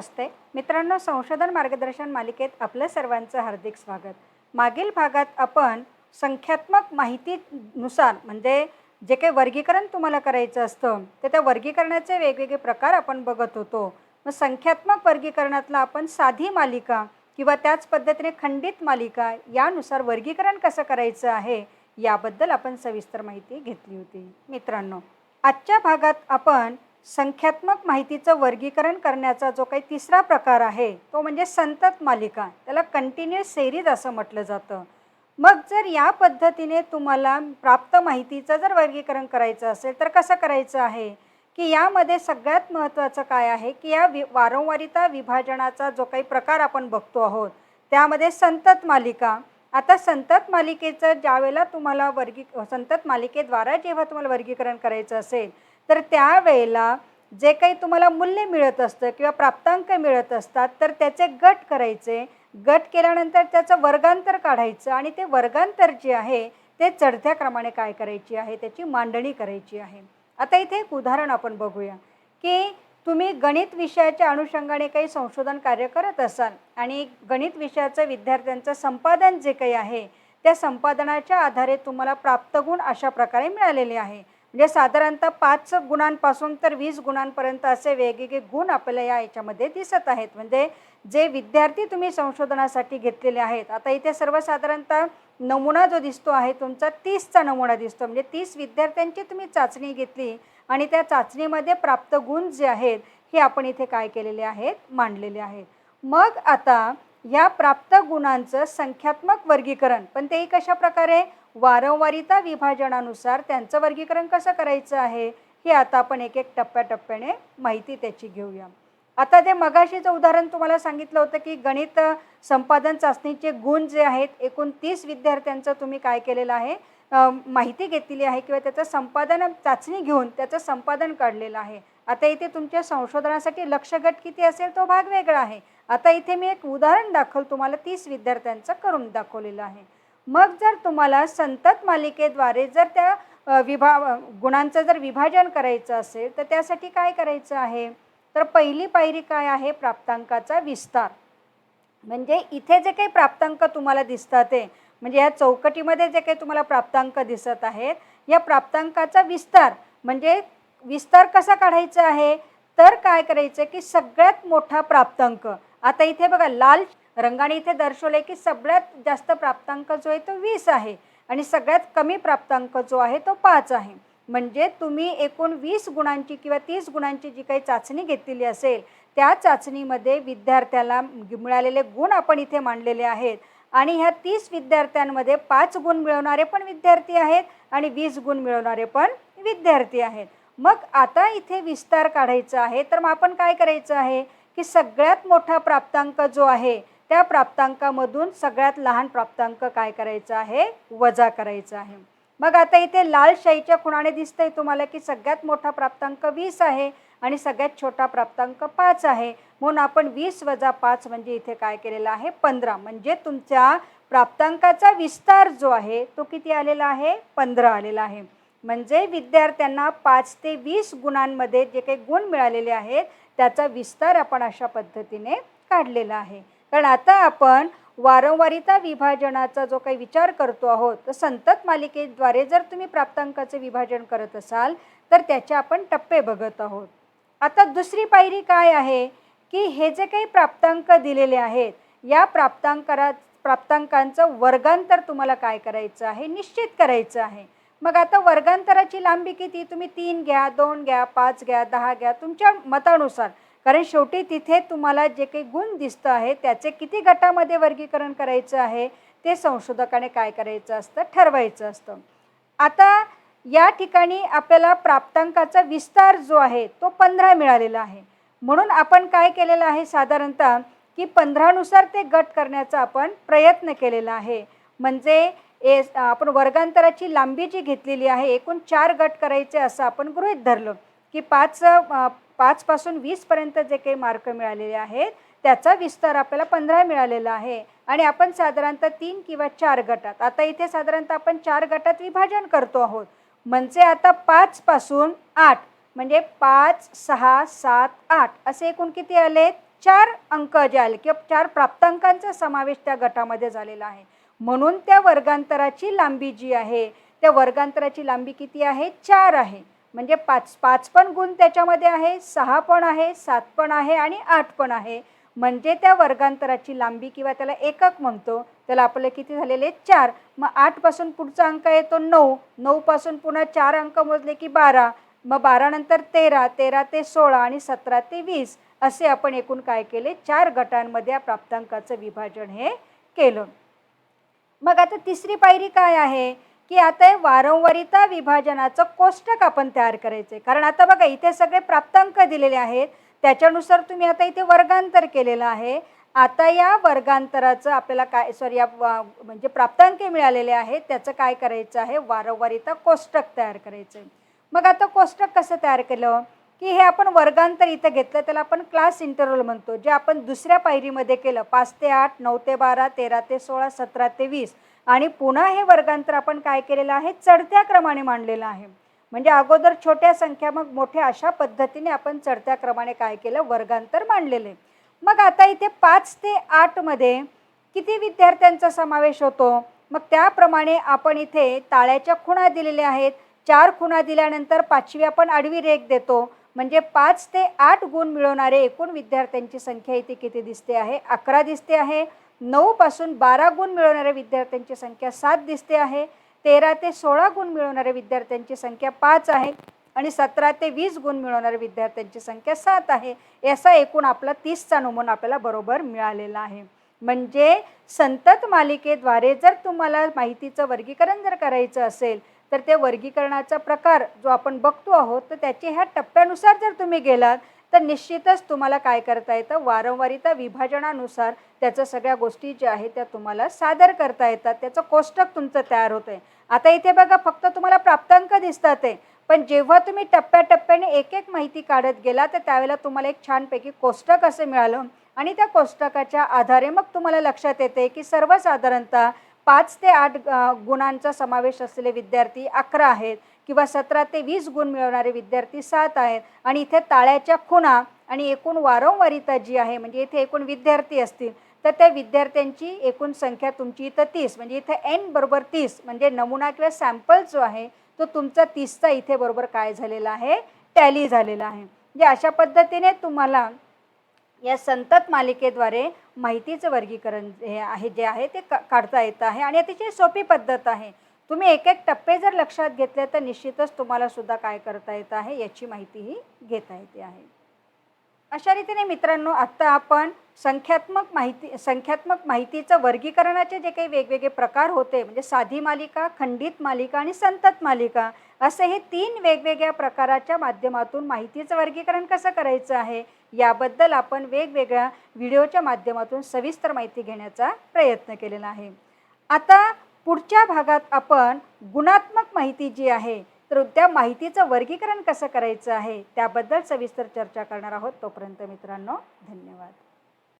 नमस्ते. मित्रांनो संशोधन मार्गदर्शन मालिकेत आपलं सर्वांचं हार्दिक स्वागत. मागील भागात आपण संख्यात्मक माहितीनुसार म्हणजे जे काही वर्गीकरण तुम्हाला करायचं असतं तर त्या वर्गीकरणाचे वेगवेगळे प्रकार आपण बघत होतो. मग संख्यात्मक वर्गीकरणातला आपण साधी मालिका किंवा त्याच पद्धतीने खंडित मालिका यानुसार वर्गीकरण कसं करायचं आहे याबद्दल आपण सविस्तर माहिती घेतली होती. मित्रांनो आजच्या भागात आपण संख्यात्मक माहितीचं वर्गीकरण करण्याचा जो काही तिसरा प्रकार आहे तो म्हणजे संतत मालिका. त्याला कंटिन्युअस सेरीज असं म्हटलं जातं. मग जर या पद्धतीने तुम्हाला प्राप्त माहितीचं जर वर्गीकरण करायचं असेल तर कसं करायचं आहे? की यामध्ये सगळ्यात महत्त्वाचं काय आहे? की या वि वारंवारिता विभाजनाचा जो काही प्रकार आपण बघतो आहोत त्यामध्ये संतत मालिका. आता संतत मालिकेचं ज्यावेळेला तुम्हाला वर्गी संतत मालिकेद्वारा जेव्हा तुम्हाला वर्गीकरण करायचं असेल तर त्यावेळेला जे काही तुम्हाला मूल्य मिळत असतं किंवा प्राप्तांक मिळत असतात तर त्याचे गट करायचे. गट केल्यानंतर त्याचं वर्गांतर काढायचं आणि ते वर्गांतर जे आहे ते चढत्या क्रमाने काय करायची आहे त्याची मांडणी करायची आहे. आता इथे एक उदाहरण आपण बघूया की तुम्ही गणित विषयाच्या अनुषंगाने काही संशोधन कार्य करत असाल आणि गणित विषयाचं विद्यार्थ्यांचं संपादन जे काही आहे त्या संपादनाच्या आधारे तुम्हाला प्राप्त गुण अशा प्रकारे मिळालेले आहे. म्हणजे साधारणतः पाच गुणांपासून तर वीस गुणांपर्यंत असे वेगवेगळे गुण आपल्याला या याच्यामध्ये दिसत आहेत. म्हणजे जे विद्यार्थी तुम्ही संशोधनासाठी घेतलेले आहेत आता इथे सर्वसाधारणतः नमुना जो दिसतो आहे तुमचा तीसचा नमुना दिसतो. म्हणजे तीस विद्यार्थ्यांची तुम्ही चाचणी घेतली आणि त्या चाचणीमध्ये प्राप्त गुण जे आहेत हे आपण इथे काय केलेले आहेत मांडलेले आहेत. मग आता या प्राप्त गुणांचं संख्यात्मक वर्गीकरण पण तेही कशा प्रकारे वारंवारिता विभाजनानुसार त्यांचं वर्गीकरण कसं करायचं आहे हे आता आपण एक एक टप्प्याटप्प्याने माहिती त्याची घेऊया. आता ते मगाशीचं उदाहरण तुम्हाला सांगितलं होतं की गणित संपादन चाचणीचे गुण जे आहेत एकूण तीस विद्यार्थ्यांचं तुम्ही काय केलेलं आहे माहिती घेतलेली आहे किंवा त्याचं संपादन चाचणी घेऊन त्याचं संपादन काढलेलं आहे. आता इथे तुमच्या संशोधनासाठी लक्ष गट किती असेल तो भाग वेगळा आहे. आता इथे मी एक उदाहरण दाखल तुम्हाला तीस विद्यार्थ्यांचं करून दाखवलेलं आहे. मग जर तुम्हाला संतत मालिकेद्वारे जर त्या विभा गुणांचं जर विभाजन करायचं असेल तर त्यासाठी काय करायचं आहे? तर पहिली पायरी काय आहे? प्राप्तांकाचा विस्तार. म्हणजे इथे जे काही प्राप्तांक तुम्हाला दिसतात ते म्हणजे या चौकटीमध्ये जे काही तुम्हाला प्राप्तांक दिसत आहेत या प्राप्तांकाचा विस्तार. म्हणजे विस्तार कसा काढायचा आहे? तर काय करायचं की सगळ्यात मोठा प्राप्तांक. आता इथे बघा लाल रंगाने इथे दर्शवले की सगळ्यात जास्त प्राप्तांक जो आहे तो वीस आहे आणि सगळ्यात कमी प्राप्तांक जो आहे तो पाच आहे. म्हणजे तुम्ही एकूण वीस गुणांची किंवा तीस गुणांची जी काही चाचणी घेतलेली असेल त्या चाचणीमध्ये विद्यार्थ्याला मिळालेले गुण आपण इथे मांडलेले आहेत. आणि ह्या तीस विद्यार्थ्यांमध्ये पाच गुण मिळवणारे पण विद्यार्थी आहेत आणि वीस गुण मिळवणारे पण विद्यार्थी आहेत. मग आता इथे विस्तार काढायचा आहे. तर मग आपण काय करायचं आहे? की सगळ्यात मोठा प्राप्तांक जो आहे त्या प्राप्तांकामधून सगळ्यात लहान प्राप्तांक काय करायचा आहे? वजा करायचा आहे. मग आता इथे लाल शाईच्या खुणाने दिसतंय तुम्हाला की सगळ्यात मोठा प्राप्तांक वीस आहे आणि सगळ्यात छोटा प्राप्तांक पाच आहे. म्हणून आपण वीस वजा पाच म्हणजे इथे काय केलेलं आहे? पंधरा. म्हणजे तुमच्या प्राप्तांकाचा विस्तार जो आहे तो किती आलेला आहे? पंधरा आलेला आहे. म्हणजे विद्यार्थ्यांना पाच ते वीस गुणांमध्ये जे काही गुण मिळालेले आहेत त्याचा विस्तार आपण अशा पद्धतीने काढलेला आहे. कारण आता आपण वारंवारिता विभाजनाचा जो काही विचार करतो आहोत तर संतत मालिकेद्वारे जर तुम्ही प्राप्तांकाचे विभाजन करत असाल तर त्याचे आपण टप्पे बघत आहोत. आता दुसरी पायरी काय आहे? की हे जे काही प्राप्तांक दिलेले आहेत या प्राप्तांकरा प्राप्तांकांचं वर्गांतर तुम्हाला काय करायचं आहे? निश्चित करायचं आहे. मग आता वर्गांतराची लांबी किती? तुम्ही तीन घ्या दोन घ्या पाच घ्या दहा घ्या तुमच्या मतानुसार. कारण शेवटी तिथे तुम्हाला जे काही गुण दिसतं आहे त्याचे किती गटामध्ये वर्गीकरण करायचं आहे ते संशोधकाने काय करायचं असतं ठरवायचं असतं. आता या ठिकाणी आपल्याला प्राप्तांकाचा विस्तार जो आहे तो पंधरा मिळालेला आहे. म्हणून आपण काय केलेलं आहे साधारणतः की पंधरानुसार ते गट करण्याचा आपण प्रयत्न केलेला आहे. म्हणजे ए आपण वर्गांतराची लांबी जी घेतलेली आहे एकूण चार गट करायचे असं आपण गृहीत धरलं की पाच पाचपासून वीसपर्यंत जे काही मार्क मिळालेले आहेत त्याचा विस्तार आपल्याला पंधरा मिळालेला आहे. आणि आपण साधारणतः तीन किंवा चार गटात आता इथे साधारणतः आपण चार गटात विभाजन करतो आहोत. म्हणजे आता पाचपासून आठ म्हणजे पाच सहा सात आठ असे एकूण किती आले? चार अंक जे आले किंवा चार प्राप्तांकांचा समावेश त्या गटामध्ये झालेला आहे. म्हणून त्या वर्गांतराची लांबी जी आहे त्या वर्गांतराची लांबी किती आहे? चार आहे. म्हणजे पाच पाच पण गुण त्याच्यामध्ये आहे सहा पण आहे सात पण आहे आणि आठ पण आहे. म्हणजे त्या वर्गांतराची लांबी किंवा त्याला एकक म्हणतो त्याला आपले किती झालेले? चार. मग आठपासून पुढचा अंक येतो नऊ. नऊपासून पुन्हा चार अंक मोजले की बारा. मग बारानंतर तेरा. तेरा ते सोळा आणि सतरा ते वीस. असे आपण एकूण काय केले? चार गटांमध्ये या प्राप्तांकाचं विभाजन हे केलं. मग आता तिसरी पायरी काय आहे? की आता हे वारंवारिता विभाजनाचं कोष्टक आपण तयार करायचं आहे कारण आता बघा इथे सगळे प्राप्तांक दिलेले आहेत. त्याच्यानुसार तुम्ही आता इथे वर्गांतर केलेलं आहे. आता या वर्गांतराचं आपल्याला काय सॉरी या वा- म्हणजे प्राप्तांक मिळालेले आहेत. त्याचं काय करायचं आहे? वारंवारिता कोष्टक तयार करायचं आहे मग आता कोष्टक कसं तयार केलं? की हे आपण वर्गांतर इथं घेतलं त्याला आपण क्लास इंटरवल म्हणतो जे आपण दुसऱ्या पायरीमध्ये केलं पाच ते आठ नऊ ते बारा तेरा ते सोळा सतरा ते वीस. आणि पुन्हा हे वर्गांतर आपण काय केलेलं आहे? चढत्या क्रमाने मांडलेलं आहे. म्हणजे अगोदर छोट्या संख्या मग मोठ्या अशा पद्धतीने आपण चढत्या क्रमाने काय केलं? वर्गांतर मांडलेले. मग आता इथे पाच ते आठमध्ये किती विद्यार्थ्यांचा समावेश होतो? मग त्याप्रमाणे आपण इथे ताळ्याच्या खुणा दिलेल्या आहेत. चार खुणा दिल्यानंतर पाचवी आपण आडवी रेख देतो. म्हणजे पाच ते आठ गुण मिळवणारे एकूण विद्यार्थ्यांची संख्या इथे किती दिसते आहे? अकरा दिसते आहे. नऊपासून बारा गुण मिळवणाऱ्या विद्यार्थ्यांची संख्या सात दिसते आहे. तेरा ते सोळा गुण मिळवणाऱ्या विद्यार्थ्यांची संख्या पाच आहे. आणि सतरा ते वीस गुण मिळवणाऱ्या विद्यार्थ्यांची संख्या सात आहे. याचा एकूण आपला तीसचा नमुना आपल्याला बरोबर मिळालेला आहे. म्हणजे संतत मालिकेद्वारे जर तुम्हाला माहितीचं वर्गीकरण जर करायचं असेल तर ते वर्गीकरणाचा प्रकार जो आपण बघतो आहोत तर त्याचे ह्या टप्प्यानुसार जर तुम्ही गेलात तर निश्चितच तुम्हाला काय करता येतं? वारंवारिता विभाजनानुसार त्याचं सगळ्या गोष्टी ज्या आहेत त्या तुम्हाला सादर करता येतात. त्याचं कोष्टक तुमचं तयार होतं आहे आता इथे बघा फक्त तुम्हाला प्राप्तांक दिसतात आहे. पण जेव्हा तुम्ही टप्प्याटप्प्याने एक एक माहिती काढत गेला तर त्यावेळेला तुम्हाला एक छानपैकी कोष्टक असं मिळालं. आणि त्या कोष्टकाच्या आधारे मग तुम्हाला लक्षात येते की सर्वसाधारणतः पाच ते आठ गुणांचा समावेश असलेले विद्यार्थी अकरा आहेत किंवा सतरा ते वीस गुण मिळवणारे विद्यार्थी सात आहेत. आणि इथे ताळ्याच्या खुणा आणि एकूण वारंवारिता जी आहे म्हणजे इथे एकूण विद्यार्थी असतील तर त्या विद्यार्थ्यांची एकूण संख्या तुमची इथं तीस म्हणजे इथे एन बरोबर तीस म्हणजे नमुना किंवा सॅम्पल जो आहे तो तुमचा तीसचा इथे बरोबर काय झालेला आहे? टॅली झालेला आहे. म्हणजे अशा पद्धतीने तुम्हाला या संतत मालिकेद्वारे माहितीचं वर्गीकरण हे आहे जे आहे ते का काढता येतं आहे आणि अतिशय सोपी पद्धत आहे. तुम्ही एक एक टप्पे जर लक्षात घेतले तर निश्चितच तुम्हाला सुद्धा काय करता येतं आहे याची माहितीही घेता येते आहे. अशा रीतीने मित्रांनो आत्ता आपण संख्यात्मक माहिती संख्यात्मक माहितीचं वर्गीकरणाचे जे काही वेगवेगळे प्रकार होते म्हणजे साधी मालिका खंडित मालिका आणि संतत मालिका असे हे तीन वेगवेगळ्या प्रकाराच्या माध्यमातून माहितीचं वर्गीकरण कसं करायचं आहे? याबद्दल आपण वेगवेगळ्या व्हिडिओच्या माध्यमातून सविस्तर माहिती घेण्याचा प्रयत्न केलेला आहे. आता पुढच्या भागात आपण गुणात्मक माहिती जी आहे तर त्या माहितीचं वर्गीकरण कसं करायचं आहे? त्याबद्दल सविस्तर चर्चा करणार आहोत. तोपर्यंत मित्रांनो धन्यवाद.